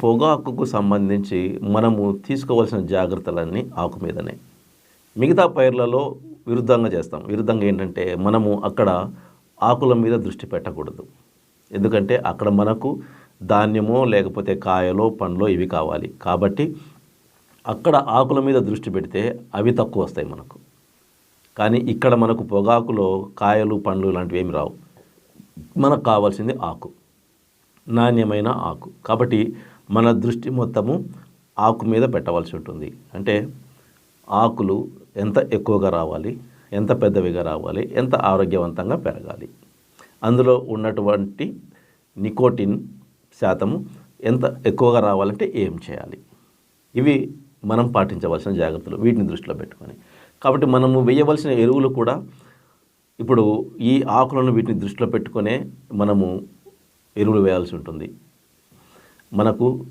పొగాకుకు సంబంధించి మనము తీసుకోవాల్సిన జాగ్రత్తలన్నీ ఆకు మీదనే. మిగతా పైర్లలో విరుద్ధంగా చేస్తాం. విరుద్ధంగా ఏంటంటే మనము అక్కడ ఆకుల మీద దృష్టి పెట్టకూడదు. ఎందుకంటే అక్కడ మనకు ధాన్యమో లేకపోతే కాయలో పండ్లో ఇవి కావాలి. కాబట్టి అక్కడ ఆకుల మీద దృష్టి పెడితే అవి తక్కువ వస్తాయి మనకు. కానీ ఇక్కడ మనకు పొగాకులో కాయలు పండ్లు లాంటివి ఏమి రావు. మనకు కావాల్సింది ఆకు. నాణ్యమైన ఆకు. కాబట్టి మన దృష్టి మొత్తము ఆకు మీద పెట్టవలసి ఉంటుంది. అంటే ఆకులు ఎంత ఎక్కువగా రావాలి ఎంత పెద్దవిగా రావాలి ఎంత ఆరోగ్యవంతంగా పెరగాలి. అందులో ఉన్నటువంటి నికోటిన్ శాతము ఎంత ఎక్కువగా రావాలంటే ఏం చేయాలి? ఇవి మనం పాటించవలసిన జాగ్రత్తలు వీటిని దృష్టిలో పెట్టుకొని. కాబట్టి మనము వేయవలసిన ఎరువులు కూడా ఇప్పుడు ఈ ఆకులను వీటిని దృష్టిలో పెట్టుకునే మనము ఎరువులు వేయాల్సి ఉంటుంది. మనకు